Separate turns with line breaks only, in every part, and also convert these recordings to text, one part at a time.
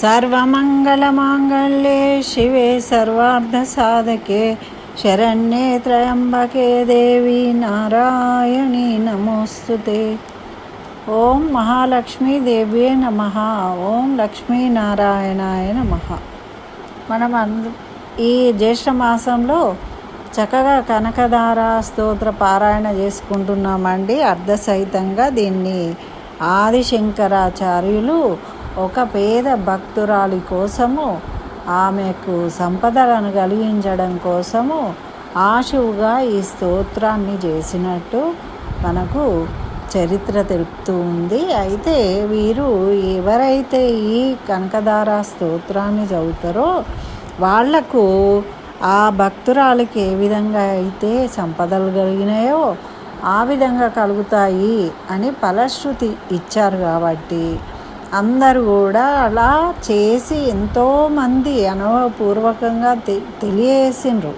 सर्वमङ्गलमाङ्गल्ये शिवे सर्वार्धसाधके शरण्ये त्र्यम्बके देवी नारायणी नमोऽस्तु ఓం మహాలక్ష్మీదేవ్యే నమ ఓం లక్ష్మీనారాయణాయ నమ మనం అందు ఈ జ్యేష్ఠ మాసంలో చక్కగా కనకదార స్తోత్ర పారాయణ చేసుకుంటున్నామండి అర్ధసహితంగా దీన్ని ఆదిశంకరాచార్యులు ఒక పేద భక్తురాలి కోసము ఆమెకు సంపదలను కలిగించడం కోసము ఆశువుగా ఈ స్తోత్రాన్ని చేసినట్టు మనకు చరిత్ర తెలుపుతూ ఉంది. అయితే వీరు ఎవరైతే ఈ కనకదార స్తోత్రాన్ని చదువుతారో వాళ్ళకు ఆ భక్తురాలికి ఏ విధంగా అయితే సంపదలు కలిగినాయో ఆ విధంగా కలుగుతాయి అని ఫలశ్రుతి ఇచ్చారు కాబట్టి అందరూ కూడా అలా చేసి ఎంతోమంది అనుభవపూర్వకంగా తె తెలియజేసిండ్రు.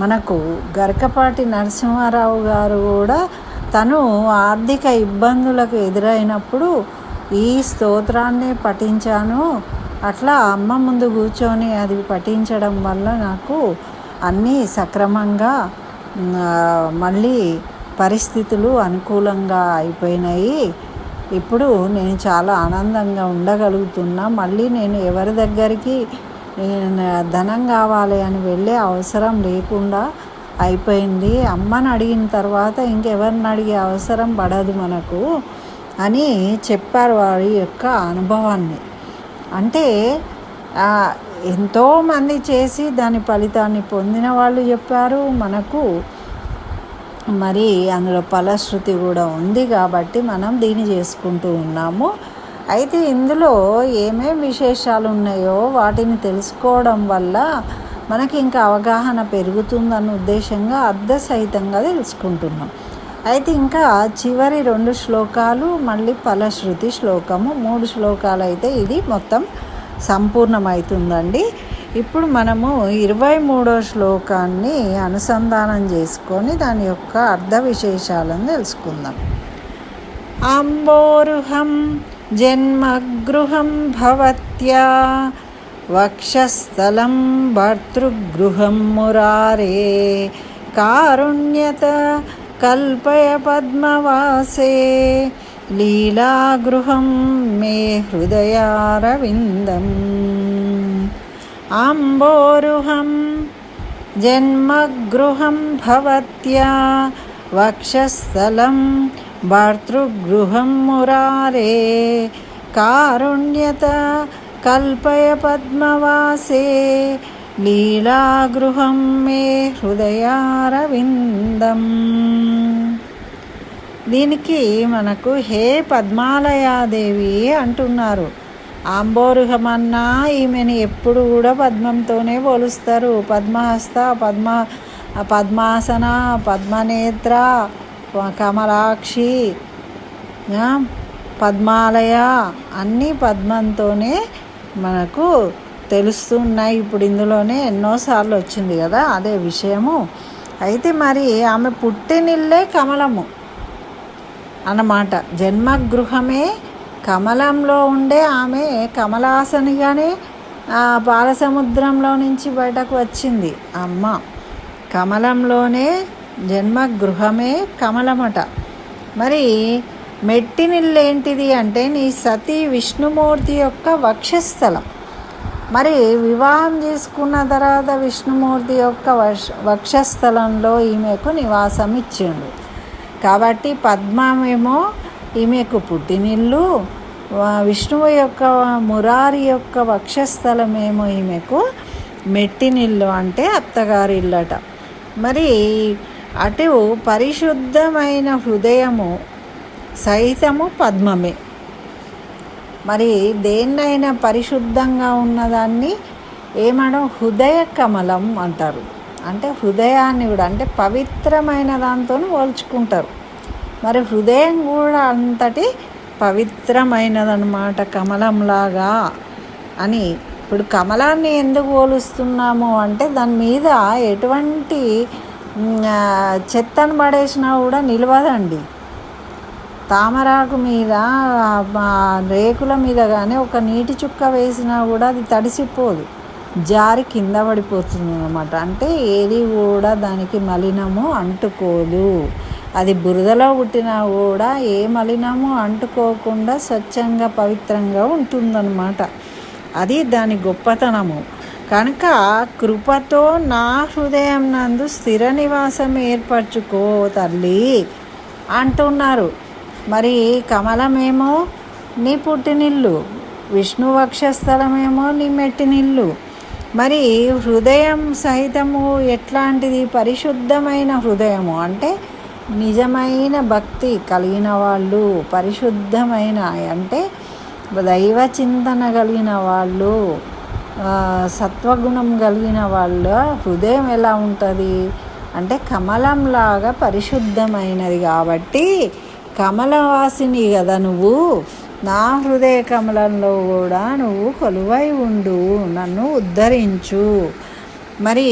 మనకు గరకపాటి నరసింహారావు గారు కూడా తను ఆర్థిక ఇబ్బందులకు ఎదురైనప్పుడు ఈ స్తోత్రాన్ని పఠించాను. అట్లా అమ్మ ముందు కూర్చొని అది పఠించడం వల్ల నాకు అన్నీ సక్రమంగా మళ్ళీ పరిస్థితులు అనుకూలంగా అయిపోయినాయి. ఇప్పుడు నేను చాలా ఆనందంగా ఉండగలుగుతున్నా. మళ్ళీ నేను ఎవరి దగ్గరికి ధనం కావాలి అని వెళ్ళే అవసరం లేకుండా అయిపోయింది. అమ్మని అడిగిన తర్వాత ఇంకెవరిని అడిగే అవసరం పడదు మనకు అని చెప్పారు వారి యొక్క అనుభవాన్ని. అంటే ఎంతోమంది చేసి దాని ఫలితాన్ని పొందిన వాళ్ళు చెప్పారు. మనకు మరి అందులో ఫలశ్రుతి కూడా ఉంది కాబట్టి మనం దీన్ని చేసుకుంటూ ఉన్నాము. అయితే ఇందులో ఏమేమి విశేషాలు ఉన్నాయో వాటిని తెలుసుకోవడం వల్ల మనకి ఇంకా అవగాహన పెరుగుతుందన్న ఉద్దేశంగా అర్ధసహితంగా తెలుసుకుంటున్నాం. అయితే ఇంకా చివరి రెండు శ్లోకాలు మళ్ళీ ఫలశ్రుతి శ్లోకము మూడు శ్లోకాలు అయితే ఇది మొత్తం సంపూర్ణమవుతుందండి ఇప్పుడు మనము ఇరవై మూడో శ్లోకాన్ని అనుసంధానం చేసుకొని దాని యొక్క అర్ధ విశేషాలను తెలుసుకుందాం. అంబోరుహం జన్మగృహం భవత్యా వక్షస్థలం భర్తృగృహం మురారే కారుణ్యత కల్పయ పద్మవాసే లీలాగృహం మే హృదయారవిందం. అంబోరుహం జన్మగృహం భవత్యా వక్షస్థలం భర్తృగృహం మురారే కారుణ్యత కల్పయ పద్మవాసే లీలాగృహం మే హృదయారవిందం దీనికి మనకు హే పద్మాలయాదేవి అంటున్నారు. ఆంబోరుహమన్నా ఈమెను ఎప్పుడు కూడా పద్మంతోనే పోలుస్తారు. పద్మహస్త పద్మ పద్మాసన పద్మనేత్ర కమలాక్షి పద్మాలయ అన్నీ పద్మంతోనే మనకు తెలుస్తున్నాయి ఇప్పుడు ఇందులోనే ఎన్నోసార్లు వచ్చింది కదా అదే విషయము. అయితే మరి ఆమె పుట్టినిల్లే కమలము అన్నమాట. జన్మగృహమే కమలంలో ఉండే ఆమె కమలాసనిగానే పాలసముద్రంలో నుంచి బయటకు వచ్చింది. అమ్మ కమలంలోనే జన్మగృహమే కమలమట. మరి మెట్టినిల్లేంటిది అంటే నీ సతీ విష్ణుమూర్తి యొక్క వక్షస్థలం. మరి వివాహం చేసుకున్న తర్వాత విష్ణుమూర్తి యొక్క వక్ష వక్షస్థలంలో ఈమెకు నివాసం ఇచ్చిండు కాబట్టి పద్మమేమో ఈమెకు పుట్టినిల్లు విష్ణువు యొక్క మురారి యొక్క వక్షస్థలమేమో ఈమెకు మెట్టినిల్లు అంటే అత్తగారి ఇల్లట మరి అటు పరిశుద్ధమైన హృదయము సహితము పద్మమే. మరి దేన్నైనా పరిశుద్ధంగా ఉన్నదాన్ని ఏమడం హృదయ కమలం అంటారు. అంటే హృదయాన్ని కూడా అంటే పవిత్రమైన దాంతో పోల్చుకుంటారు. మరి హృదయం కూడా అంతటి పవిత్రమైనదన్నమాట కమలంలాగా అని. ఇప్పుడు కమలాన్ని ఎందుకు పోలుస్తున్నాము అంటే దాని మీద ఎటువంటి చెత్తను పడేసినా కూడా నిలవదండి. తామరాకు మీద రేకుల మీద కానీ ఒక నీటి చుక్క వేసినా కూడా అది తడిసిపోదు. జారి కింద పడిపోతుంది అనమాట అంటే ఏది కూడా దానికి మలినము అంటుకోదు. అది బురదలో పుట్టినా కూడా ఏ మలినము అంటుకోకుండా స్వచ్ఛంగా పవిత్రంగా ఉంటుందన్నమాట. అది దాని గొప్పతనము. కనుక కృపతో నా హృదయం నందు స్థిర నివాసం ఏర్పరచుకో తల్లి అంటున్నారు. మరి కమలమేమో నీ పుట్టినిల్లు విష్ణు వక్షస్థలమేమో నీ మెట్టినిల్లు. మరి హృదయం సహితము ఎట్లాంటిది? పరిశుద్ధమైన హృదయము. అంటే నిజమైన భక్తి కలిగిన వాళ్ళు పరిశుద్ధమైన అంటే దైవ చింతన కలిగిన వాళ్ళు సత్వగుణం కలిగిన వాళ్ళ హృదయం ఎలా ఉంటుంది? అంటే కమలంలాగా పరిశుద్ధమైనది కాబట్టి కమలవాసిని కదా నువ్వు. నా హృదయ కమలంలో కూడా నువ్వు కొలువై ఉండు నన్ను ఉద్ధరించు. మరి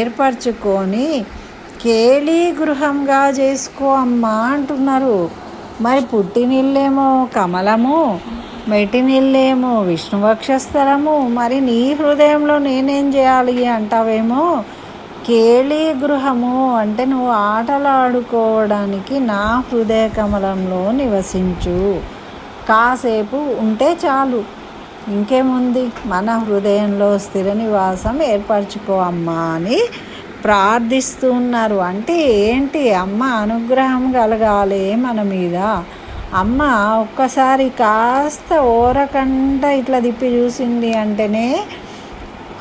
ఏర్పరచుకొని కేళీ గృహంగా చేసుకో అమ్మా అంటున్నారు. మరి పుట్టినిల్లేమో కమలము మెట్టినిల్లేమో విష్ణువక్షస్థలము మరి నీ హృదయంలో నేనేం చేయాలి అంటావేమో? కేళీ గృహము అంటే నువ్వు ఆటలు ఆడుకోవడానికి నా హృదయ కమలంలో నివసించు. కాసేపు ఉంటే చాలు. ఇంకేముంది? మన హృదయంలో స్థిర నివాసం ఏర్పరచుకో అమ్మా అని ప్రార్థిస్తూ ఉన్నారు అంటే ఏంటి? అమ్మ అనుగ్రహం కలగాలి మన మీద. అమ్మ ఒక్కసారి కాస్త ఓరకంట ఇట్లా తిప్పి చూసింది అంటేనే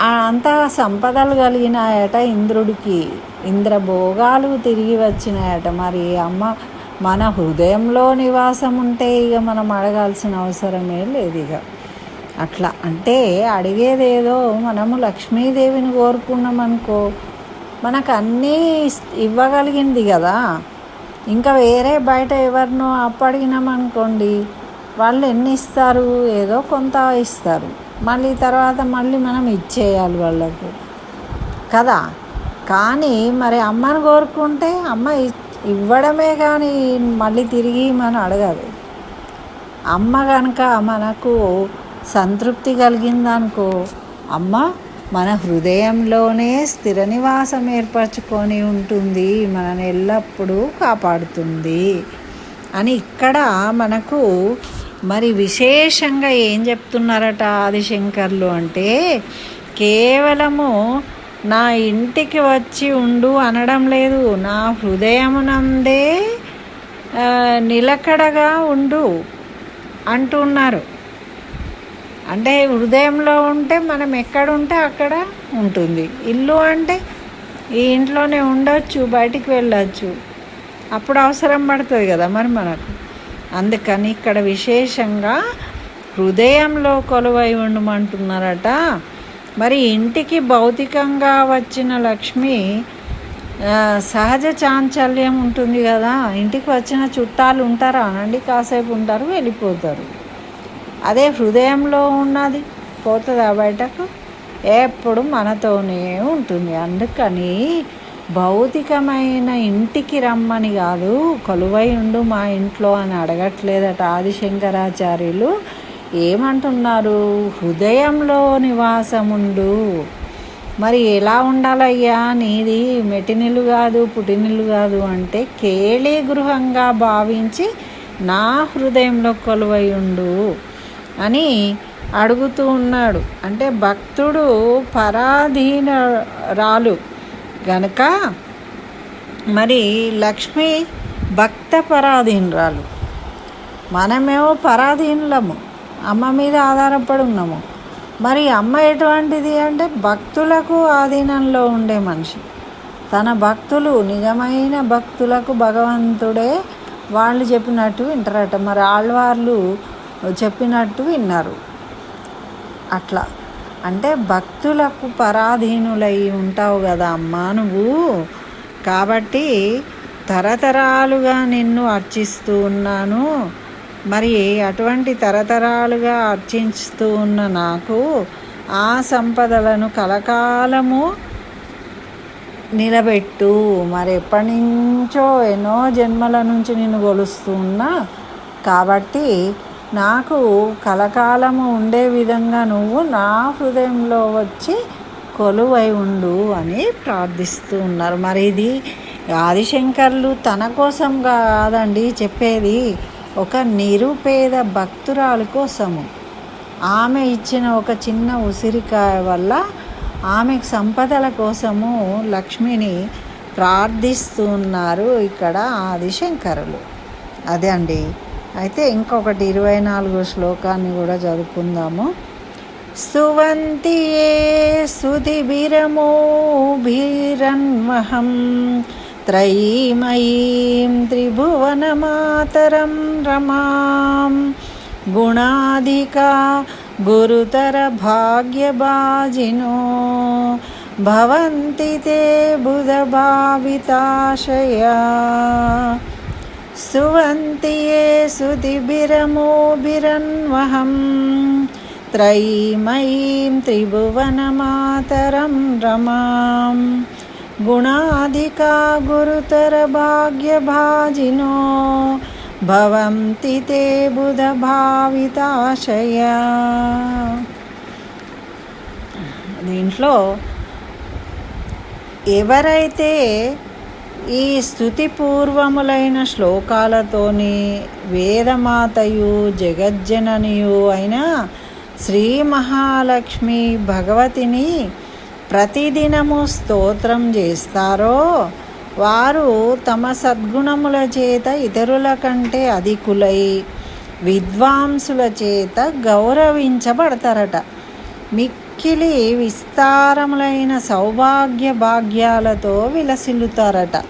అంతా సంపదలు కలిగినాయట ఇంద్రుడికి. ఇంద్రభోగాలు తిరిగి వచ్చినాయట. మరి అమ్మ మన హృదయంలో నివాసం ఉంటే ఇక మనం అడగాల్సిన అవసరమే లేదు ఇక. అట్లా. అంటే అడిగేదేదో మనము లక్ష్మీదేవిని కోరుకున్నామనుకో మనకు అన్నీ ఇవ్వగలిగింది కదా. ఇంకా వేరే బయట ఎవరినో అప్పడిగినామనుకోండి వాళ్ళు ఎన్ని ఇస్తారు ఏదో కొంత ఇస్తారు. మళ్ళీ తర్వాత మళ్ళీ మనం ఇచ్చేయాలి వాళ్ళకు. కదా? కానీ మరి అమ్మని కోరుకుంటే అమ్మ ఇవ్వడమే కానీ మళ్ళీ తిరిగి మనం అడగదు. అమ్మ కనుక మనకు సంతృప్తి కలిగిందనుకో అమ్మ మన హృదయంలోనే స్థిర నివాసం ఏర్పరచుకొని ఉంటుంది మనని ఎల్లప్పుడూ కాపాడుతుంది అని ఇక్కడ మనకు మరి విశేషంగా ఏం చెప్తున్నారట ఆదిశంకర్లు అంటే కేవలము నా ఇంటికి వచ్చి ఉండు అనడం లేదు నా హృదయమునందే నిలకడగా ఉండు అంటున్నారు. అంటే హృదయంలో ఉంటే మనం ఎక్కడ ఉంటే అక్కడ ఉంటుంది. ఇల్లు అంటే ఈ ఇంట్లోనే ఉండొచ్చు బయటికి వెళ్ళొచ్చు. అప్పుడు అవసరం పడుతుంది కదా మరి మనకు. అందుకని ఇక్కడ విశేషంగా హృదయంలో కొలువై ఉండమంటున్నారట. మరి ఇంటికి భౌతికంగా వచ్చిన లక్ష్మి సహజ చాంచల్యం ఉంటుంది కదా. ఇంటికి వచ్చిన చుట్టాలు ఉంటారా? అనండి కాసేపు ఉంటారు వెళ్ళిపోతారు. అదే హృదయంలో ఉన్నది పోతుందా బయటకు? ఎప్పుడు మనతోనే ఉంటుంది. అందుకని భౌతికమైన ఇంటికి రమ్మని కాదు కొలువై ఉండు మా ఇంట్లో అని అడగట్లేదట ఆదిశంకరాచార్యులు. ఏమంటున్నారు? హృదయంలో నివాసముండు మరి ఎలా ఉండాలయ్యా నీది? మెటినిలు కాదు పుటినిల్లు కాదు అంటే కేళీ గృహంగా భావించి నా హృదయంలో కొలువై ఉండు. అని అడుగుతూ ఉన్నాడు. అంటే భక్తుడు పరాధీన రాలు గనక మరి లక్ష్మి భక్త పరాధీనరాలు. మనమేమో పరాధీనులము. అమ్మ మీద ఆధారపడి ఉన్నాము. మరి అమ్మ ఎటువంటిది అంటే భక్తులకు ఆధీనంలో ఉండే మనిషి. తన భక్తులు నిజమైన భక్తులకు భగవంతుడే వాళ్ళు చెప్పినట్టు వింటారట. మరి ఆళ్వార్లు చెప్పినట్టు విన్నారు. అట్లా. అంటే భక్తులకు పరాధీనులై ఉంటావు కదా అమ్మా నువ్వు. కాబట్టి తరతరాలుగా నిన్ను అర్చిస్తూ ఉన్నాను. మరి అటువంటి తరతరాలుగా అర్చిస్తూ ఉన్న నాకు ఆ సంపదలను కలకాలము నిలబెట్టు. మరి ఎప్పటి నుంచో ఎన్నో జన్మల నుంచి నిన్ను కొలుస్తున్నా కాబట్టి నాకు కలకాలము ఉండే విధంగా నువ్వు నా హృదయంలో వచ్చి కొలువై ఉండు అని ప్రార్థిస్తూ ఉన్నారు. మరి ఇది ఆదిశంకర్లు తన కోసం కాదండి చెప్పేది. ఒక నిరుపేద భక్తురాలు కోసము. ఆమె ఇచ్చిన ఒక చిన్న ఉసిరికాయ వల్ల ఆమెకు సంపదల కోసము లక్ష్మిని ప్రార్థిస్తున్నారు ఇక్కడ ఆదిశంకరులు. అదే అండి. అయితే ఇంకొకటి ఇరవై నాలుగో శ్లోకాన్ని కూడా చదువుకుందాము స్తువంతి ఏ సుధిభిరమో భీరన్వహం त्रयीमयीं त्रिभुवनमातरं रमां गुणाधिका गुरुतरभाग्यभाजिनो भवन्ति ते बुधभाविताशया स्तुवन्ति ये सुतिभिरमोभिरन्वहं त्रयीमयीं त्रिभुवनमातरं रमाम् गुणाधिका गुरुतरभाग्यभाजिनो భవంతి తే బుధభావితాశయ దీంట్లో ఎవరైతే ఈ స్థుతిపూర్వములైన శ్లోకాలతోని వేదమాతయు జగజ్జననియు అయిన శ్రీ మహాలక్ష్మి భగవతిని ప్రతిదినము స్తోత్రం చేస్తారో వారు తమ సద్గుణముల చేత ఇతరుల కంటే అధికులై విద్వాంసుల చేత గౌరవించబడతారట. మిక్కిలి విస్తారములైన సౌభాగ్య భాగ్యాలతో విలసిల్లుతారట.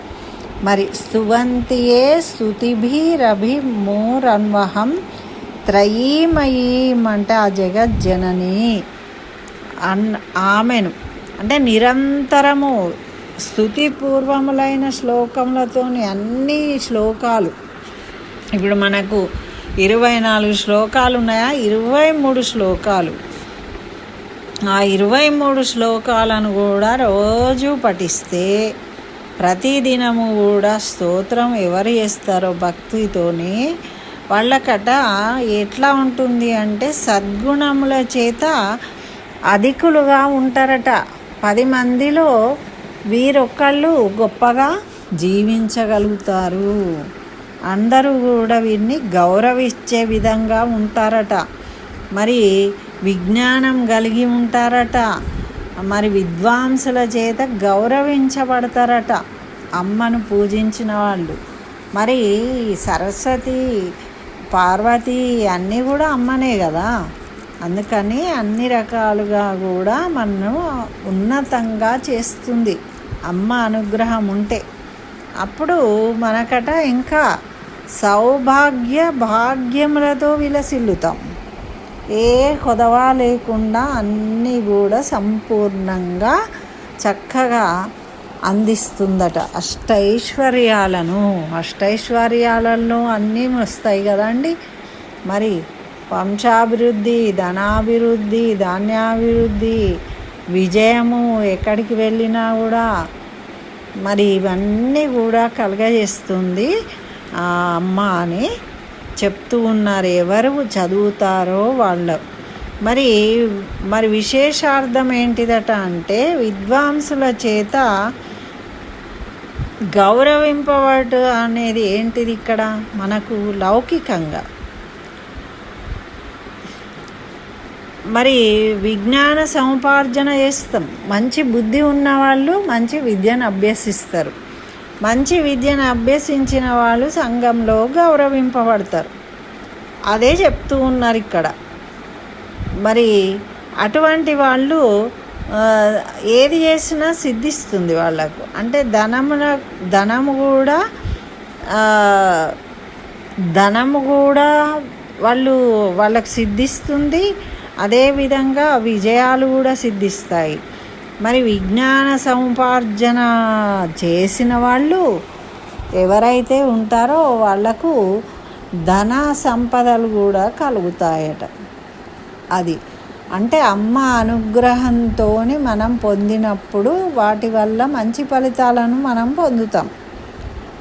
మరి స్తువంతియే స్తుతిభిరభిమూరన్వహం త్రయీమయీం అంటే ఆ జగజ్జనని అన్ ఆమెను. అంటే నిరంతరము స్థుతిపూర్వములైన శ్లోకములతోని అన్ని శ్లోకాలు. ఇప్పుడు మనకు ఇరవై నాలుగు శ్లోకాలు ఉన్నాయా ఇరవై మూడు శ్లోకాలు. ఆ ఇరవై మూడు శ్లోకాలను కూడా రోజు పఠిస్తే ప్రతిదినము కూడా స్తోత్రం ఎవరు చేస్తారో భక్తితోని వాళ్ళకట ఎట్లా ఉంటుంది అంటే సద్గుణముల చేత అధికులుగా ఉంటారట. పది మందిలో వీరొక్కళ్ళు గొప్పగా జీవించగలుగుతారు. అందరూ కూడా వీరిని గౌరవించే విధంగా ఉంటారట. మరి విజ్ఞానం కలిగి ఉంటారట. మరి విద్వాంసుల చేత గౌరవించబడతారట అమ్మను పూజించిన వాళ్ళు. మరి సరస్వతి పార్వతి అన్నీ కూడా అమ్మనే కదా? అందుకని అన్ని రకాలుగా కూడా మనం ఉన్నతంగా చేస్తుంది. అమ్మ అనుగ్రహం ఉంటే. అప్పుడు మనకట ఇంకా సౌభాగ్య భాగ్యములతో విలసిల్లుతాం. ఏ కొదవ లేకుండా అన్నీ కూడా సంపూర్ణంగా చక్కగా అందిస్తుందట. అష్టైశ్వర్యాలను. అష్టైశ్వర్యాలలో అన్నీ వస్తాయి కదండి. మరి వంశాభివృద్ధి ధనాభివృద్ధి ధాన్యాభివృద్ధి విజయము ఎక్కడికి వెళ్ళినా కూడా మరి ఇవన్నీ కూడా కలగజేస్తుంది ఆ అమ్మ అని చెప్తూ ఉన్నారు. ఎవరు చదువుతారో వాళ్ళు. మరి మరి విశేషార్థం ఏంటిదట అంటే విద్వాంసుల చేత గౌరవింపబడు అనేది ఏంటిది ఇక్కడ? మనకు లౌకికంగా. మరి విజ్ఞాన సముపార్జన చేస్తాం. మంచి బుద్ధి ఉన్నవాళ్ళు మంచి విద్యను అభ్యసిస్తారు. మంచి విద్యను అభ్యసించిన వాళ్ళు సంఘంలో గౌరవింపబడతారు. అదే చెప్తూ ఉన్నారు ఇక్కడ. మరి అటువంటి వాళ్ళు ఏది చేసినా సిద్ధిస్తుంది వాళ్ళకు. అంటే ధనమున ధనము కూడా ధనము కూడా వాళ్ళు వాళ్ళకు సిద్ధిస్తుంది. అదేవిధంగా విజయాలు కూడా సిద్ధిస్తాయి. మరి విజ్ఞాన సముపార్జన చేసిన వాళ్ళు ఎవరైతే ఉంటారో వాళ్ళకు ధన సంపదలు కూడా కలుగుతాయట. అది అంటే అమ్మ అనుగ్రహంతో మనం పొందినప్పుడు వాటి వల్ల మంచి ఫలితాలను మనం పొందుతాం.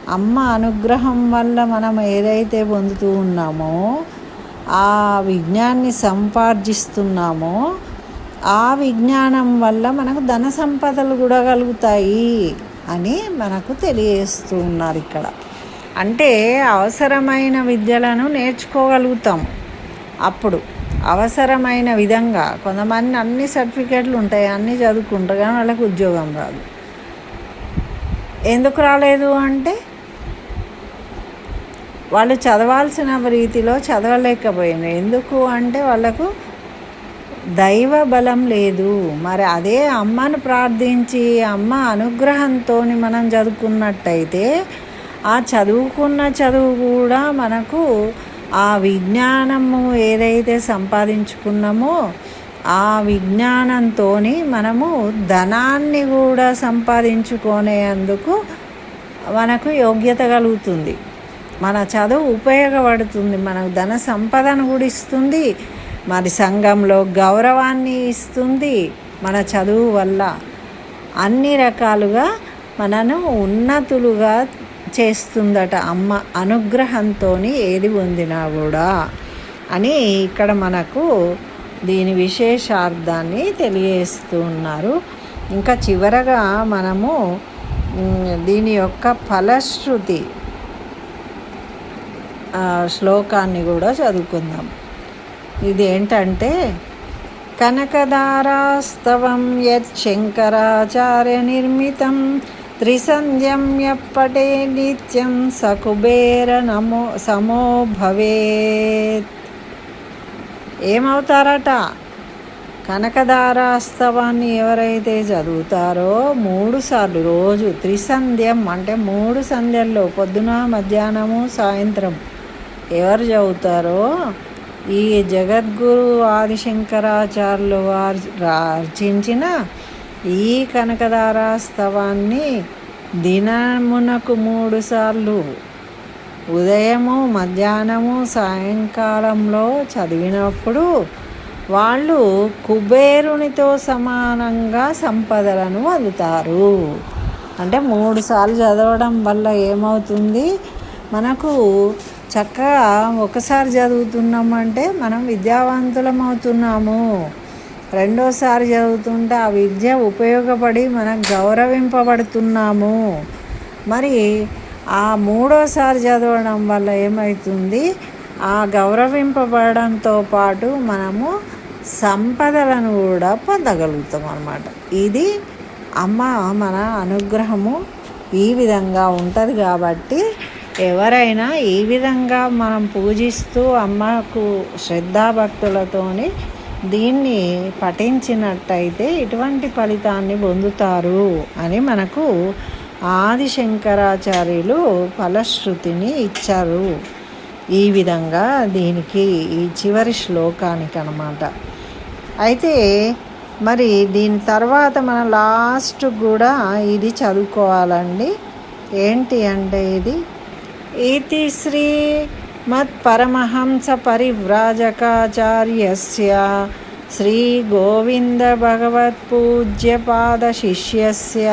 అమ్మ అనుగ్రహం వల్ల మనం ఏదైతే పొందుతూ ఉన్నామో ఆ విజ్ఞాన్ని సంపార్జిస్తున్నామో ఆ విజ్ఞానం వల్ల మనకు ధన సంపదలు కూడా కలుగుతాయి అని మనకు తెలియజేస్తూ ఉన్నారు ఇక్కడ. అంటే అవసరమైన విద్యలను నేర్చుకోగలుగుతాం. అప్పుడు అవసరమైన విధంగా కొంతమంది అన్ని సర్టిఫికేట్లు ఉంటాయి అన్నీ చదువుకుంటారు కానీ వాళ్ళకి ఉద్యోగం రాదు. ఎందుకు రాలేదు అంటే వాళ్ళు చదవాల్సిన రీతిలో చదవలేకపోయినారు ఎందుకు అంటే వాళ్ళకు దైవ బలం లేదు. మరి అదే అమ్మను ప్రార్థించి అమ్మ అనుగ్రహంతో మనం చదువుకున్నట్టయితే ఆ చదువుకున్న చదువు కూడా మనకు ఆ విజ్ఞానము ఏదైతే సంపాదించుకున్నామో ఆ విజ్ఞానంతో మనము ధనాన్ని కూడా సంపాదించుకునేందుకు మనకు యోగ్యత కలుగుతుంది. మన చదువు ఉపయోగపడుతుంది. మనకు ధన సంపదను కూడా ఇస్తుంది. మరి సంఘంలో గౌరవాన్ని ఇస్తుంది మన చదువు వల్ల. అన్ని రకాలుగా మనను ఉన్నతులుగా చేస్తుందట అమ్మ అనుగ్రహంతో ఏది పొందినా కూడా అని ఇక్కడ మనకు దీని విశేషార్థాన్ని తెలియజేస్తూ ఉన్నారు. ఇంకా చివరగా మనము దీని యొక్క ఫలశ్రుతి శ్లోకాన్ని కూడా చదువుకుందాం. ఇది ఏంటంటే కనకదారాస్తవం యత్ శంకరాచార్య నిర్మితం త్రిసంధ్యం ఎప్పటే నిత్యం సకుబేర నమో సమో భవేత్. ఏమవుతారట? కనకదారాస్తవాన్ని ఎవరైతే చదువుతారో మూడుసార్లు రోజు త్రిసంధ్యం అంటే మూడు సంధ్యల్లో పొద్దున మధ్యాహ్నము సాయంత్రం ఎవరు చదువుతారో ఈ జగద్గురు ఆదిశంకరాచార్యులు వారు అర్చించిన ఈ కనకదారాస్తవాన్ని దినమునకు మూడుసార్లు ఉదయము మధ్యాహ్నము సాయంకాలంలో చదివినప్పుడు వాళ్ళు కుబేరునితో సమానంగా సంపదలను అందుతారు. అంటే మూడుసార్లు చదవడం వల్ల ఏమవుతుంది? మనకు చక్కగా ఒకసారి చదువుతున్నామంటే మనం విద్యావంతులం అవుతున్నాము. రెండోసారి చదువుతుంటే ఆ విద్య ఉపయోగపడి మనం గౌరవింపబడుతున్నాము. మరి ఆ మూడోసారి చదవడం వల్ల ఏమవుతుంది ఆ గౌరవింపబడడంతో పాటు మనము సంపదలను కూడా పొందగలుగుతాం అన్నమాట. ఇది అమ్మ మన అనుగ్రహము ఈ విధంగా ఉంటుంది కాబట్టి ఎవరైనా ఈ విధంగా మనం పూజిస్తూ అమ్మకు శ్రద్ధాభక్తులతోని దీన్ని పఠించినట్టయితే ఇటువంటి ఫలితాన్ని పొందుతారు అని మనకు ఆది శంకరాచార్యులు ఫలశ్రుతిని ఇచ్చారు. ఈ విధంగా దీనికి ఈ చివరి శ్లోకానికి అనమాట అయితే మరి దీని తర్వాత మన లాస్ట్ కూడా ఇది చదువుకోవాలండి. ఏంటి అంటే ఇది? इति श्रीमत्परमहंसपरिव्राजकाचार्यस्य श्रीगोविन्दभगवत्पूज्यपादशिष्यस्य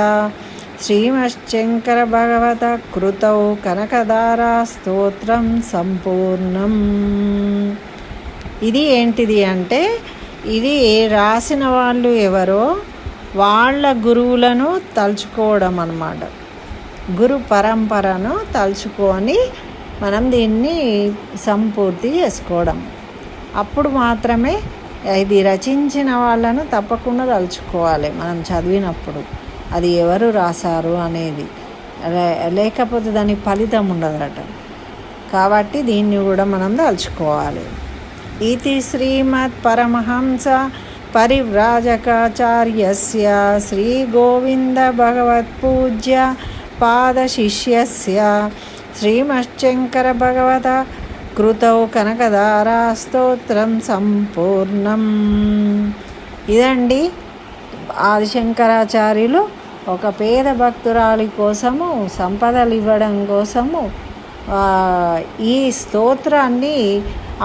श्रीमश्चङ्करभगवतः कृतौ కనకదారాస్తోత్రం సంపూర్ణం ఇది ఏంటిది అంటే ఇది రాసిన వాళ్ళు ఎవరో వాళ్ళ గురువులను తలుచుకోవడం అన్నమాట గురు పరంపరను తలుచుకొని మనం దీన్ని సంపూర్తి చేసుకోవడం. అప్పుడు మాత్రమే ఇది రచించిన వాళ్ళను తప్పకుండా తలుచుకోవాలి మనం చదివినప్పుడు. అది ఎవరు రాశారు అనేది. లేకపోతే దానికి ఫలితం ఉండదట. కాబట్టి దీన్ని కూడా మనం తలుచుకోవాలి. ఇది శ్రీమత్ పరమహంస పరివ్రాజకాచార్యస్య శ్రీ గోవింద భగవత్పూజ్య పాదశిష్యస్య శ్రీమశ్శంకరభగవత కృతౌ కనకదారాస్తోత్రం సంపూర్ణం ఇదండి ఆదిశంకరాచార్యులు ఒక పేద భక్తురాలి కోసము సంపదలు ఇవ్వడం కోసము ఈ స్తోత్రాన్ని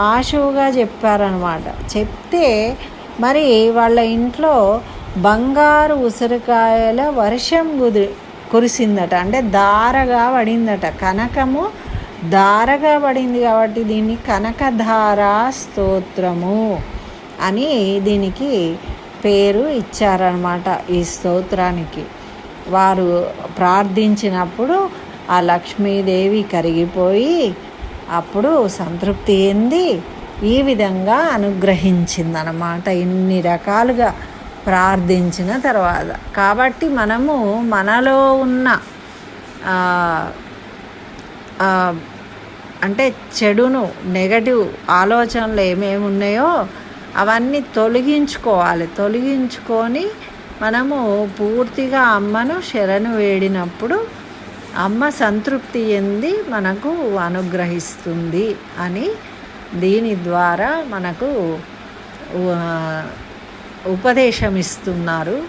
ఆశువుగా చెప్పారనమాట చెప్తే మరి వాళ్ళ ఇంట్లో బంగారు ఉసిరికాయల వర్షం కుదిరి కురిసిందట. అంటే దారగా పడిందట. కనకము దారగా పడింది కాబట్టి దీన్ని కనకధారా స్తోత్రము అని దీనికి పేరు ఇచ్చారనమాట ఈ స్తోత్రానికి. వారు ప్రార్థించినప్పుడు ఆ లక్ష్మీదేవి కరిగిపోయి అప్పుడు సంతృప్తి ఏంది ఈ విధంగా అనుగ్రహించిందనమాట ఇన్ని రకాలుగా ప్రార్థించిన తర్వాత. కాబట్టి మనము మనలో ఉన్న అంటే చెడును నెగటివ్ ఆలోచనలు ఏమేమి ఉన్నాయో అవన్నీ తొలగించుకోవాలి. తొలగించుకొని మనము పూర్తిగా అమ్మను శరణు వేడినప్పుడు అమ్మ సంతృప్తి ఎంది మనకు అనుగ్రహిస్తుంది అని దీని ద్వారా మనకు ఉపదేశం ఇస్తున్నారు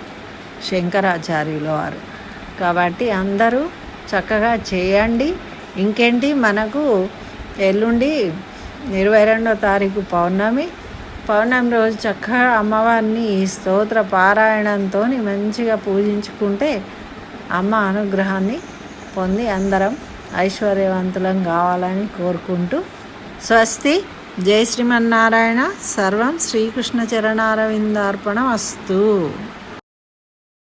శంకరాచార్యుల వారు. కాబట్టి అందరూ చక్కగా చేయండి. ఇంకేంటి? మనకు ఎల్లుండి ఇరవై రెండో తారీఖు పౌర్ణమి. పౌర్ణమి రోజు చక్కగా అమ్మవారిని స్తోత్ర పారాయణంతో మంచిగా పూజించుకుంటే అమ్మ అనుగ్రహాన్ని పొంది అందరం ఐశ్వర్యవంతులం కావాలని కోరుకుంటూ స్వస్తి. జై శ్రీమన్నారాయణ. సర్వం శ్రీకృష్ణ చరణారవిందార్పణ వస్తు